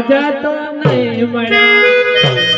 રાજા તો નહીં મળ્યા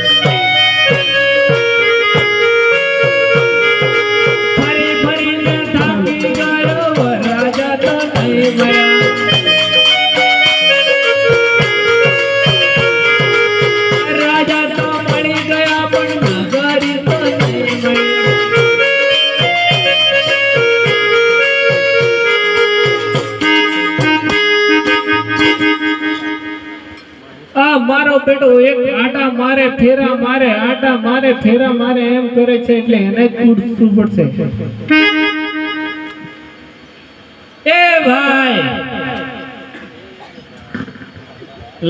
આ મારો બેટો એક આટા મારે ફેરા મારે આટા મારે ફેરા મારે એમ કરે છે એટલે એને પૂછવું પડશે. એ ભાઈ.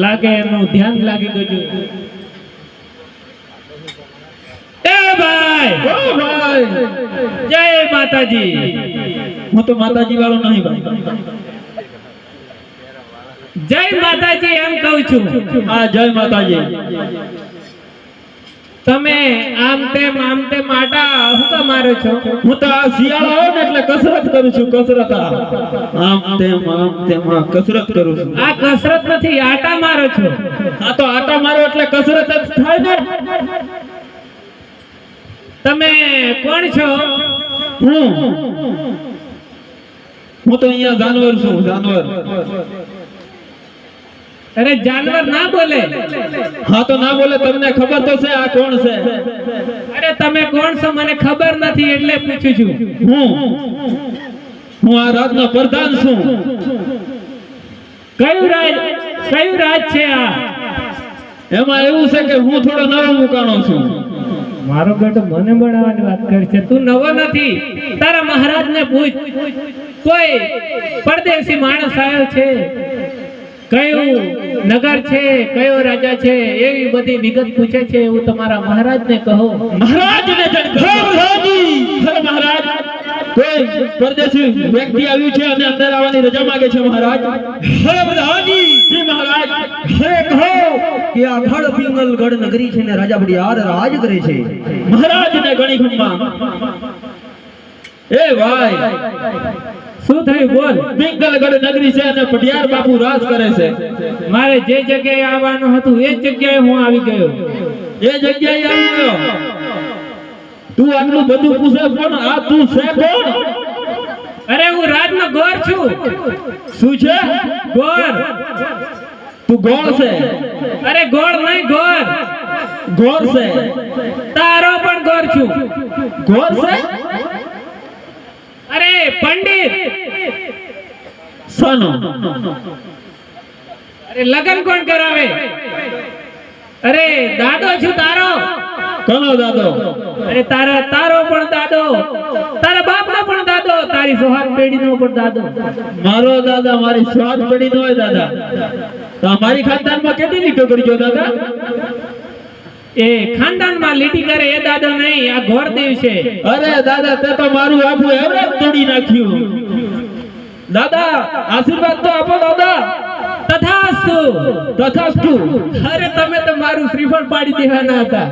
લાગે એનું ધ્યાન લાગી ગયું. એ ભાઈ. ભાઈ. જય માતાજી. હું તો માતાજી વાળો નહીં ભાઈ. જય માતાજી એમ કહું છું. હા જય માતાજી. તમે આમ તેમ આમ તેમ આટા હું તો મારો છો? હું તો આ શિયાળો આવે ને એટલે કસરત કરું છું કસરત આમ તેમ આમ તેમ કસરત કરું છું. આ કસરત નથી આટા મારો છો. આ તો આટા મારો એટલે કસરત જ થાય ને. તમે કોણ છો? હું. હું તો અહીંયા જાનવર છું જાનવર. અરે જાનવર ના બોલે. હા તો ના બોલે તમને ખબર તો છે આ કોણ છે? અરે તમે કોણ છો? મને ખબર નથી એટલે પૂછું છું. હું? હું આ રાજનો પ્રધાન છું. કયું રાજ? કયું રાજ છે આ? એમાં એવું છે કે હું થોડો નવો મુકાણો છું. મારો બેટો મને બનાવવાની વાત કરે છે. તું નવો નથી. તારા મહારાજને પૂછ. કોઈ પરદેશી માણસ આવ્યો છે? કયું નગર છે, કયો રાજા છે, એવી બધી વિગત પૂછે છે એવું તમારા મહારાજને કહો. મહારાજ ને મહારાજ, કોઈ પરદેશી વ્યક્તિ આવ્યું છે અને અંદર આવવાની રજા માંગે છે મહારાજ? હે મહારાજી જી મહારાજ. હે કહો કે પિંગલગઢ નગરી છે ને રાજા બડિયાર રાજ કરે છે. મહારાજ ને ગણી ખંભા એ ભાઈ શું થયું બોલ? પિંગલગઢ નગરી છે અને પટિયાર બાપુ રાજ કરે છે. મારે જે જગ્યાએ આવવાનું હતું એ જગ્યાએ હું આવી ગયો. એ જગ્યાએ આવી ગયો. તું આટલું બધું પૂછે પણ આ તું છે કોણ? અરે હું રાજનો ગોર છું. શું છે? ગોર. તું ગોળ છે. અરે ગોળ નહીં ગોર. ગોર છે. તારો પણ ગોર છું. ગોર છે? અરે પંડિત! સોનો. અરે લગન કોણ કરાવે? અરે દાદો છું તારો. કોનો દાદો? અરે તારા તારો પણ દાદો. તારા બાપનો પણ દાદો. તારી સોહાગ પેઢીનો પણ દાદો. મારો દાદા મારી સ્વાદ પડી નો હોય દાદા. તો મારી ખાનદાનમાં કેટલી લીટો કરજો દાદા? એ ખાનદાનમાં લીટી કરે એ દાદા નહીં આ ઘોરદેવ છે. અરે દાદા તે તો મારું આખું એવરેજ તોડી નાખ્યું. દાદા આશીર્વાદ તો આપો દાદા. તથાસ્તુ. તથાસ્તુ. અરે તમે તો મારું શ્રીફળ પાડી દેવાના હતા.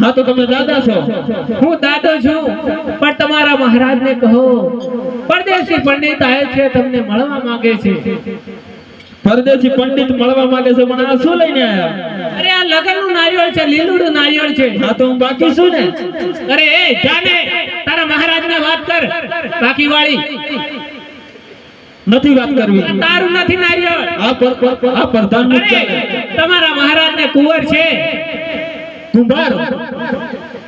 હા તો તમે દાદા છો. હું દાદો છું પણ તમારા મહારાજને કહો. પરદેશી પંડિત આવે છે તમને મળવા માંગે છે. પરદેશી પંડિત મળવા માંગે છે પણ આ શું લઈને આવ્યા અરે આ લગનનું નારિયેળ છે લીલુડું નારિયેળ છે. હા તો હું બાકી છું ને? અરે એ જાને તારા મહારાજને વાત કર બાકી વાળી. નથી વાત કરવી. તારું નથી નારિયેળ. આ પર- આ પ્રધાનનું ચાલે. તમારા મહારાજને કુંવર છે. કુંભાર?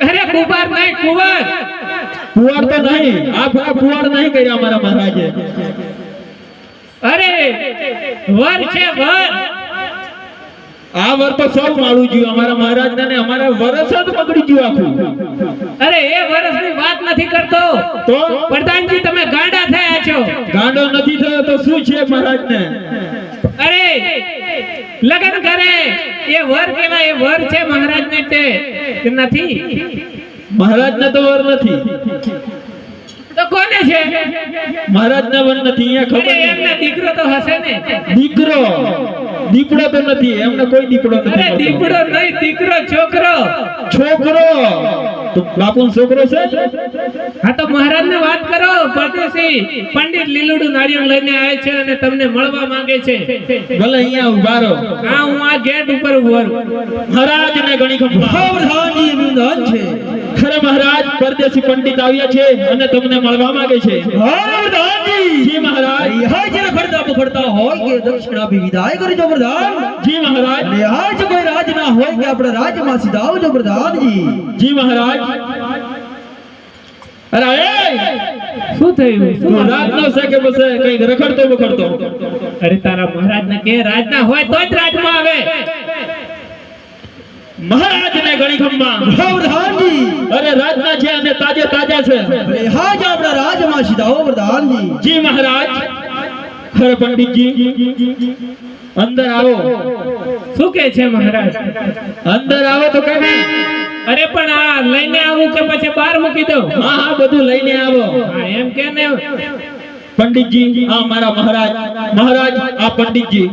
અરે કુંભાર નહીં કુંવર. કુંવર તો નહીં. આ આ પુવાર નહીં કર્યા અમારા મહારાજે. અરે વર છે વર. આ વર તો સૌ માળું ગયું અમારા મહારાજ ને અમારા વરસ જ પકડી ગયું આખું. અરે એ વર્ષની વાત નથી કરતો. તો? પ્રધાનજી તમે ગાંડા થયા છો. ગાંડો નથી થયો તો શું છે મહારાજ ને અરે લગન કરે. એ વર કેવા એ વર છે મહારાજ ને તે નથી? મહારાજ ને તો વર નથી. કોને છે. મહારાજ ને વર નથી અહીંયા ખબર એમના દીકરો તો હશે ને. દીકરો. દીપડો તો નથી એમને કોઈ દીપડો અરે નથી દીકરો નહીં દીકરો છોકરો. છોકરો. તો બાપુનો છોકરો છે? હા તો મહારાજ ને વાત કરો પરદેશી પંડિત લીલુડું નારિયેળ લઈને આવે છે અને તમને મળવા માંગે છે. ભલે અહીંયા ઊભા રહો. હા હું આ ગેટ ઉપર ઊભો રહું. મહારાજ ને ઘણી ખબર. છે. ખરે મહારાજ પરદેશી પંડિત આવ્યા છે અને તમને મળવા માંગે છે. જી મહારાજ. હા જે ફરતા પકડતા હોય કે દક્ષિણ આપી વિદાય કરજો પ્રધાન જી મહારાજ. અને હા કોઈ રાજ ના હોય કે આપણે રાજમાં સીધા આવજો પ્રધાનજી જી મહારાજ. અરે એ! શું થયું? રાત નો છે કે બસે કઈ રખડતો બખડતો. અરે તારા મહારાજ ને કે રાજ ના હોય તો જ રાજમાં આવે. મહારાજ ખંભા અરે રાતના છે અને તાજે તાજા છે. અને હા જ આપણા રાજમાં સીધા આવો પ્રધાનજી જી મહારાજ. ખરે પંડિતજી. અંદર આવો. શું કે છે મહારાજ? અંદર આવો તો કઈ અરે પણ આ લઈને આવું કે પછી બહાર મૂકી દઉં? હા હા બધું લઈને આવો. એમ કે ને. પંડિતજી આ મારા મહારાજ. મહારાજ આ પંડિતજી.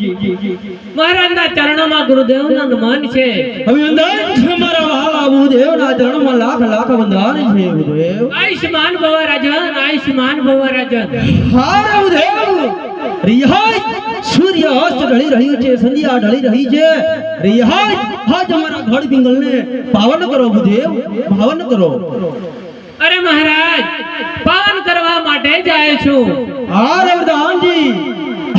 મહારાજના ચરણોમાં ગુરુદેવનું નમન છે. અભિનંદન છે મારા વાલા ભૂદેવના ચરણમાં લાખ લાખ વંદન છે ગુરુદેવ. આયુષ્માન ભવ રાજન આયુષ્માન ભવ રાજન. હાર ભૂદેવ રિહાઈ. સૂર્ય અસ્ત ઢળી રહ્યું છે સંધ્યા ઢળી રહી છે. રિહાય હાજ અમારા ઘડ પિંગલને પાવન કરો ગુરુદેવ. પાવન કરો. અરે મહારાજ પાવન કરવા માટે જાય છું. હા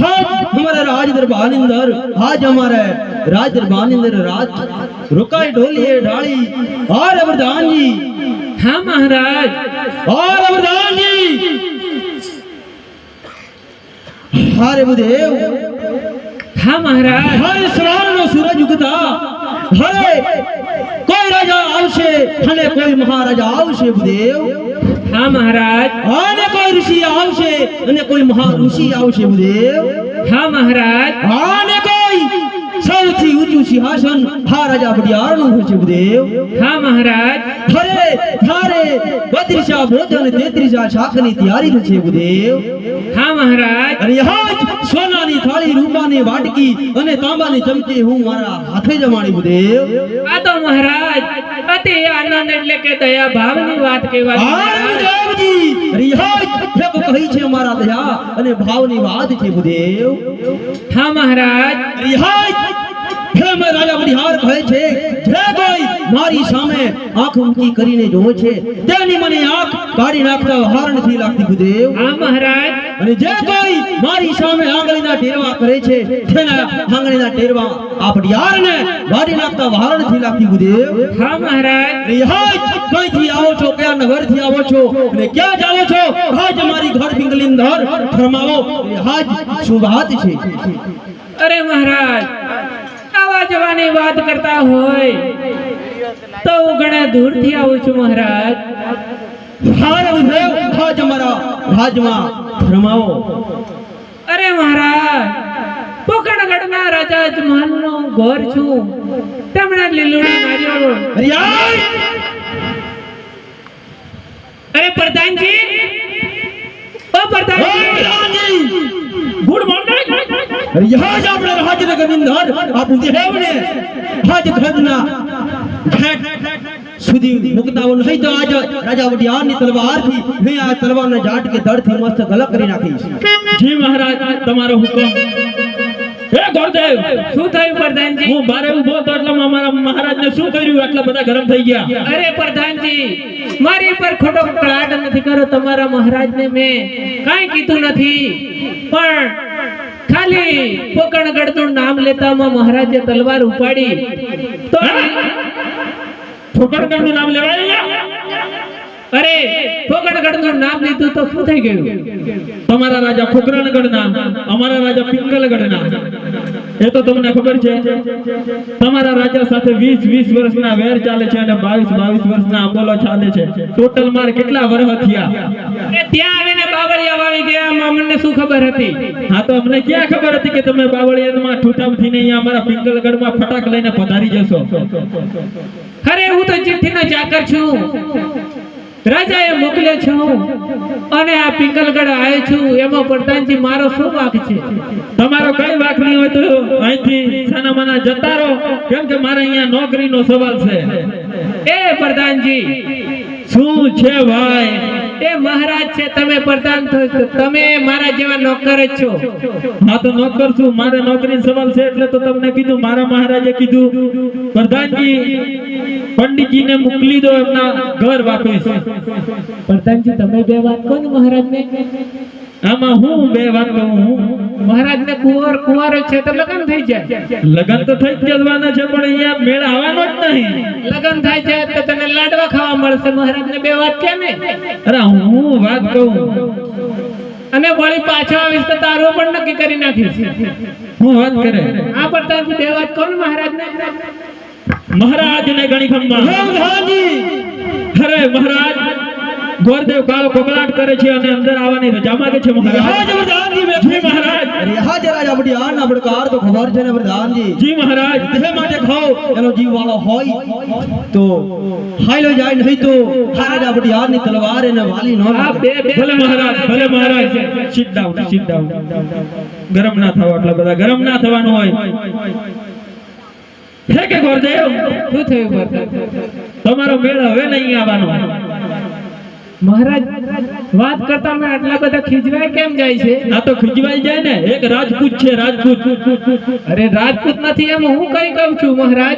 હાજ અમારા રાજ દરબારની અંદર આજ અમારે રાજ દરબારની અંદર રાત રોકાઈ ઢોલીએ ઢાળી. હાર વરદાનજી હા મહારાજ. હાર વરદાનજી હારે બુદેવ. હા મહારાજ. હરે સવારનો સૂરજ ઉગતા. હરે કોઈ રાજા આવશે. અને કોઈ મહારાજા આવશે દેવ હા મહારાજ. અને કોઈ ઋષિ આવશે અને કોઈ મહા ઋષિ આવશે દેવ હા મહારાજ. અને ઊંચું સિંહાસન હા રાજા બડિયારનું હોય છે ભૂદેવ હા મહારાજ. હરે થારે બત્રીસા ભોજન તેત્રીસા શાકની તૈયારી થશે ભૂદેવ હા મહારાજ. અને યહાજ સોનાની થાળી રૂપાની વાટકી અને તાંબાની ચમચી હું મારા હાથે જમાડી ભૂદેવ આ તો મહારાજ અતિ આનંદ એટલે કે દયા ભાવની વાત કહેવાય. દેવજી રિહાજ એક કહી છે મારા દયા અને ભાવની વાત છે ભૂદેવ હા મહારાજ. રિહાજ હે મેં રાજા બડિહાર કહે છે જે કોઈ મારી સામે આંખ ઊંચી કરીને જોવે છે તેની મને આંખ કાઢી નાખતા હાર નથી લાગતી ગુદેવ હા મહારાજ. અને જે કોઈ મારી સામે આંગળીના ટેરવા કરે છે તેના આંગળીના ટેરવા આપણી યારને કાઢી નાખતા વાર નથી લાગતી ગુદેવ હા મહારાજ. રિહાજ કઈથી આવો છો કયા નગરથી આવો છો અને ક્યાં જાવો છો હાજ મારી ઘર પિંગલી અંદર ફરમાવો. હાજ શું વાત છે? અરે મહારાજ. આવા જવાની વાત કરતા હોય તો હું ઘણા દૂરથી આવું છું મહારાજ. હાર ભૂદેવ રાજમાં. ફરમાવો. અરે મહારાજ પોકણગઢના રાજા અજમાનનો ઘર છું. તેમણે લીલુડી માર્યો અરે પ્રધાનજી! ઓ પ્રધાનજી ગુડ મોર્નિંગ રિહાજ આપણા રાજનગરની અંદર આ બુદ્ધિદેવને હાજ ઘરના ઘેટ સુધી મુકતાઓનું નહીં તો આજ રાજા વડિયારની તલવારથી મેં આ તલવારને જાટ કે ધડથી મસ્ત ગલક કરી નાખીશ જી મહારાજ તમારો હુકમ હે ગોરદેવ શું થયું પ્રધાનજી? હું બારે ઊભો હતો એટલે મારા મહારાજને શું કર્યું? આટલા બધા ગરમ થઈ ગયા. અરે પ્રધાનજી મારી પર ખોટો કળાટ નથી કરો. તમારા મહારાજને મેં કાંઈ કીધું નથી. પણ ખાલી પોકણગઢનું નામ લેતામાં મહારાજે તલવાર ઉપાડી. તો ઠોકરગઢનું નામ લેવાય અરે પોકણગઢનું નામ લીધું તો શું થઈ ગયું? તમારા રાજા ફુકરણગઢના અમારા રાજા પિંગલગઢના એ તો તમને ખબર છે? તમારા રાજા સાથે 20 20 વર્ષના વેર ચાલે છે અને 22 22 વર્ષના અમોલો ચાલે છે. ટોટલ માર કેટલા વર્ષ થયા? ત્યાં આવીને બાવળિયા વાવી ગયા અમને શું ખબર હતી? હા, તો અમને ક્યાં ખબર હતી કે તમે બાવળિયામાં ઠૂઠામથી ને અમારા પિંગલગઢમાં ફટાક લઈને પધારી જશો? અરે હું તો ચિઠ્ઠીનો ચાકર છું. રાજાએ મોકલે છું અને આ પિંગલગઢ આવ્યો છું. એમાં પ્રધાનજી, મારો શું વાંક છે? તમારો કઈ વાક નહીં હોય તો અહીંથી સાનામાના જતા રહો કેમ કે મારે અહીંયા નોકરીનો સવાલ છે. એ પ્રધાનજી, શું છે ભાઈ? એ મહારાજ છે તમે પ્રધાન થયો તમે મારા જેવા નોકર જ છો. હા તો નોકર છું. મારે નોકરી સવાલ છે એટલે તો તમને કીધું મારા મહારાજે કીધું પ્રધાનજી પંડિતજીને મોકલી દો એમના ઘર વાપીસ. પ્રધાનજી તમે બે વાત કહો ને મહારાજને. આમાં હું બે વાતો હું? મહારાજને કુંવર કુંવર છે તો લગ્ન થઈ જાય. લગન તો થઈ જવાના છે પણ અહીંયા મેળ આવવાનો જ નહીં. લગ્ન થાય છે તો તને લાડવા ખાવા મળશે. મહારાજને બે વાત કે ને અરે હું વાત કહું? અને વળી પાછો આવીશ તો તારું પણ નક્કી કરી નાખીશ. હું વાત કરે? આ તારું બે વાત કહો ને મહારાજને? મહારાજને ગણી ખંભા. હરે મહારાજ! ગોરદેવ કાળો કકળાટ કરે છે અને અંદર આવવાની રજા માંગે છે મહારાજ. જી મહારાજ. રિહા જે રાજા બડિયાન ના પડકાર તો ખબર છે ને પ્રધાનજી જી મહારાજ. તે માટે ખાઓ. એનો જીવ વાળો હોય તો હાઈલો જાય નહીં તો આ રાજા બડિયાનની તલવાર એને વાલી નો આ બે બે. ભલે મહારાજ ભલે Maharaj. Sit down sit down ગરમ ના થવા એટલા બધા. ગરમ ના થવાનું હોય. હે કે ગોરદેવ? શું થયું તમારો મેળ હવે નહીં આવવાનો. મહારાજ વાત કરતા મેં આટલા બધા ખીજવાય કેમ જાય છે? આ તો ખીજવાઈ જાય ને એક રાજપૂત છે રાજપૂત. અરે રાજપૂત નથી એમ હું કઈ કહું છું મહારાજ?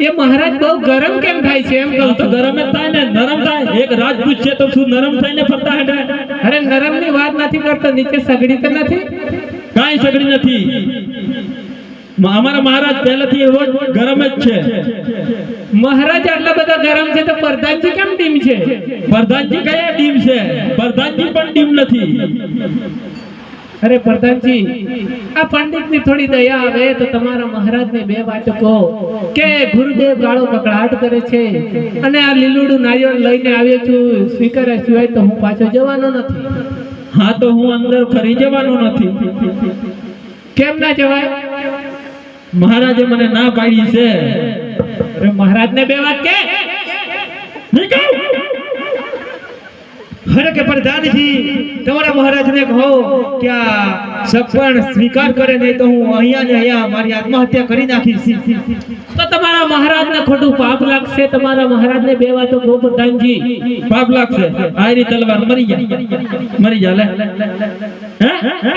એ મહારાજ બહુ ગરમ કેમ થાય છે એમ કહું તો ગરમ જ થાય ને નરમ થાય. એક રાજપૂત છે તો શું નરમ થઈને ફરતા હેડે અરે નરમની વાત નથી કરતો નીચે સગડી તો નથી? કાંઈ સગડી નથી. અમારા મહારાજ પહેલેથી એવો ગરમ જ છે. મહારાજ આટલા બધા ગરમ છે તો પ્રધાનજી કેમ ટીમ છે? પ્રધાનજી કયા ટીમ છે? પ્રધાનજી પણ ટીમ નથી. અરે પ્રધાનજી આ પંડિતની થોડી દયા આવે તો તમારા મહારાજ ને બે વાત કહો કે ગુરુદેવ ગાળો કકડાટ કરે છે અને આ લીલુડું નારિયેળ લઈને આવ્યો છું. સ્વીકાર્યા સિવાય તો હું પાછો જવાનો નથી. હા તો હું અંદર ફરી જવાનો નથી. કેમ ના જવાય? મહારાજે મને ના પાડી છે. અરે મહારાજ ને બે વાત કે! હરે કે પ્રધાનજી તમારા મહારાજને કહો કે આ સગપણ સ્વીકાર કરે નહીં તો હું અહીંયા ને અહીંયા મારી આત્મહત્યા કરી નાખીશ. તો તમારા મહારાજને ખોટું પાપ લાગશે. તમારા મહારાજને બે વાતો કહો પ્રધાનજી પાપ લાગશે? આયરી તલવાર મરી જા મરી જા હે?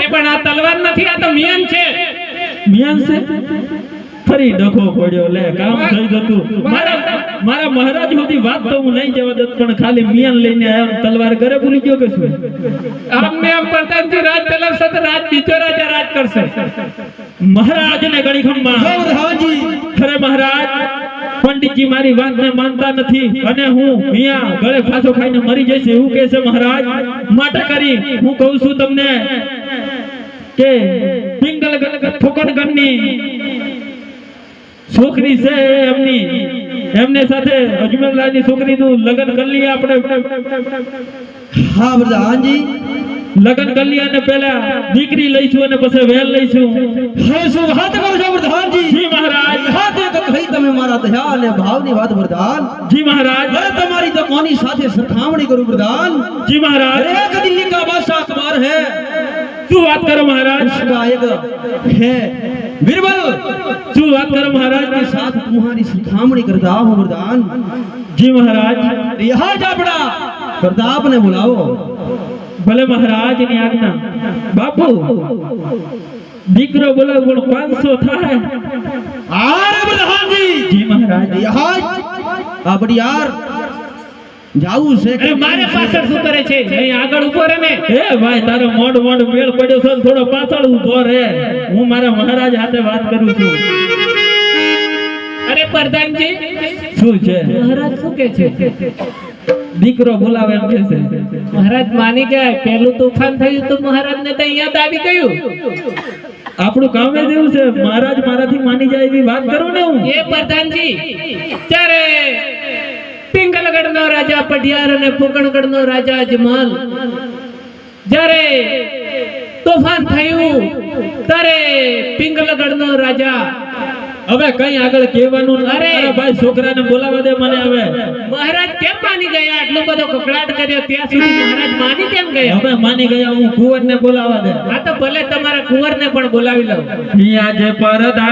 એ પણ આ તલવાર નથી આ તો મિયન છે. મિયાન છે ફરી ડખો પડ્યો લે કામ થઈ જતું. મારા મારા મહારાજ સુધી વાત તો હું નહીં જવા દત પણ ખાલી મિયાન લઈને આવ્યો તલવાર ઘરે ભૂલી ગયો કે શું? આમને આમ પ્રધાનજી રાજ ચલાવશે તો રાજ બીજો રાજા રાજ કરશે. મહારાજને ગણી પ્રધાનજી અરે મહારાજ પંડિતજી મારી વાતને માનતા નથી અને હું અહીંયા ગળે ફાંસો ખાઈને મરી જઈશ એવું કહે છે મહારાજ. માટે કરી હું કહું છું તમને કે ફુકટ ગણની છોકરી છે એમની. એમને સાથે અજમલદારની છોકરીનું લગ્ન કરી લઈએ આપણે. હા બધા. હાજી લગ્ન કરી લઈએ અને પહેલા દીકરી લઈશું અને પછી વેલ લઈશું. હવે શું? હાથ કરો છો પ્રધાનજી જી. મહારાજ. હાથે તો કહી તમે મારા દયા અને ભાવની વાત પ્રધાન જી મહારાજ. અરે તમારી તો કોની સાથે સરખામણી કરું પ્રધાન જી મહારાજ. અરે કદી લીકા બાદશાહ કમાર હે. तू बात करो महाराज। आएगा है। बीरबल तू बात करो महाराज। के साथ तुम्हारी शिखामणी करता हूँ वरदान। जी महाराज। यहाँ जा पड़ा करताप ने बुलाओ। भले महाराज ने आज्ञा बापू दीकरो बोला गुण पाँच सौ था है। जी। महाराज। यहाँ अब यार જાવું છે કે મારે પાછળ શું કરે છે. નહીં આગળ ઊભો રહે ને એ ભાઈ તારો મોડ મોડ મેળ પડ્યો છે થોડો પાછળ ઊભો રહે. હું મારા મહારાજ હાથે વાત કરું છું. અરે પ્રધાનજી. શું છે? મહારાજ શું કે છે? દીકરો બોલાવે એમ કે છે. મહારાજ માની ગયા. પેલું તોફાન થયું તો મહારાજ ને તો યાદ આવી ગયું. આપણું કામ એ દેવું છે. મહારાજ મારાથી માની જાય એવી વાત કરું ને હું. એ પ્રધાનજી ત્યારે પિંગલગઢ નો રાજા પઢિયાર અને પોકણગઢનો રાજા અજમલ. જ્યારે તોફાન થયું ત્યારે પિંગલગઢનો રાજા. હવે કઈ આગળ કહેવાનું અરે! ભાઈ છોકરાને બોલાવા દે મને હવે. મહારાજ કેમ માની ગયા? આટલો બધો કકડાટ કર્યો ત્યાં સુધી મહારાજ માની કેમ ગયા? હવે માની ગયા હું કુંવરને બોલાવા દે. આ તો ભલે તમારા કુંવરને પણ બોલાવી લઉં. અહીંયા જે પરત